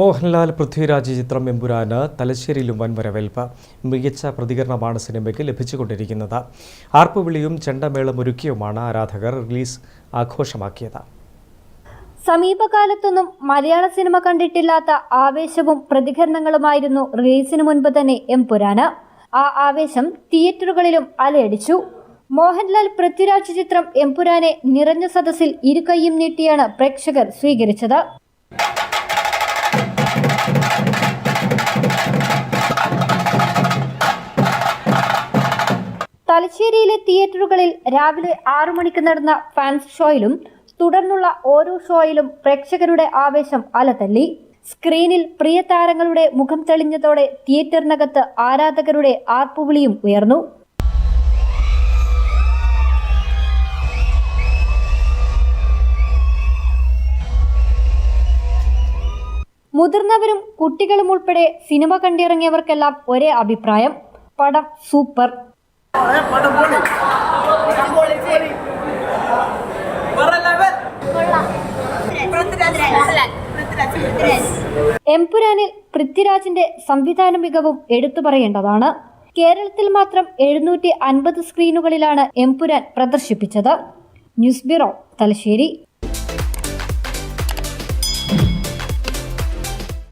മോഹൻലാൽ പൃഥ്വിരാജ് ചിത്രം എമ്പുരാന് തലശ്ശേരിയിലും വൻ വരവേൽപ്പ് മികച്ച പ്രതികരണമാണ് സിനിമയ്ക്ക് ലഭിച്ചുകൊണ്ടിരിക്കുന്നത്. ആർപ്പുവിളിയും ചെണ്ടമേളം ഒരുക്കിയുമാണ് ആരാധകർ റിലീസ് ആഘോഷമാക്കിയത്. സമീപകാലത്തൊന്നും മലയാള സിനിമ കണ്ടിട്ടില്ലാത്ത ആവേശവും പ്രതികരണങ്ങളുമായിരുന്നു റിലീസിന് മുൻപ് തന്നെ എംപുരാന് ആ ആവേശം തിയേറ്ററുകളിലും അലയടിച്ചു. മോഹൻലാൽ പൃഥ്വിരാജ് ചിത്രം എംപുരാനെ നിറഞ്ഞ സദസ്സിൽ ഇരുകൈയും നീട്ടിയാണ് പ്രേക്ഷകർ സ്വീകരിച്ചത്. തലശ്ശേരിയിലെ തിയേറ്ററുകളിൽ രാവിലെ ആറു മണിക്ക് നടന്ന ഫാൻസ് ഷോയിലും തുടർന്നുള്ള ഓരോ ഷോയിലും പ്രേക്ഷകരുടെ ആവേശം അലതല്ലി. സ്ക്രീനിൽ പ്രിയ താരങ്ങളുടെ മുഖം തെളിഞ്ഞതോടെ തിയേറ്ററിനകത്ത് ആരാധകരുടെ ആർപ്പുവിളിയും ഉയർന്നു. മുതിർന്നവരും കുട്ടികളും ഉൾപ്പെടെ സിനിമ കണ്ടിറങ്ങിയവർക്കെല്ലാം ഒരേ അഭിപ്രായം. പടം സൂപ്പർ. എംപുരാനിൽ പൃഥ്വിരാജിന്റെ സംവിധാന മികവും എടുത്തു പറയേണ്ടതാണ്. കേരളത്തിൽ മാത്രം എഴുന്നൂറ്റി അൻപത് സ്ക്രീനുകളിലാണ് എംപുരാൻ പ്രദർശിപ്പിച്ചത്. News bureau Thalassery.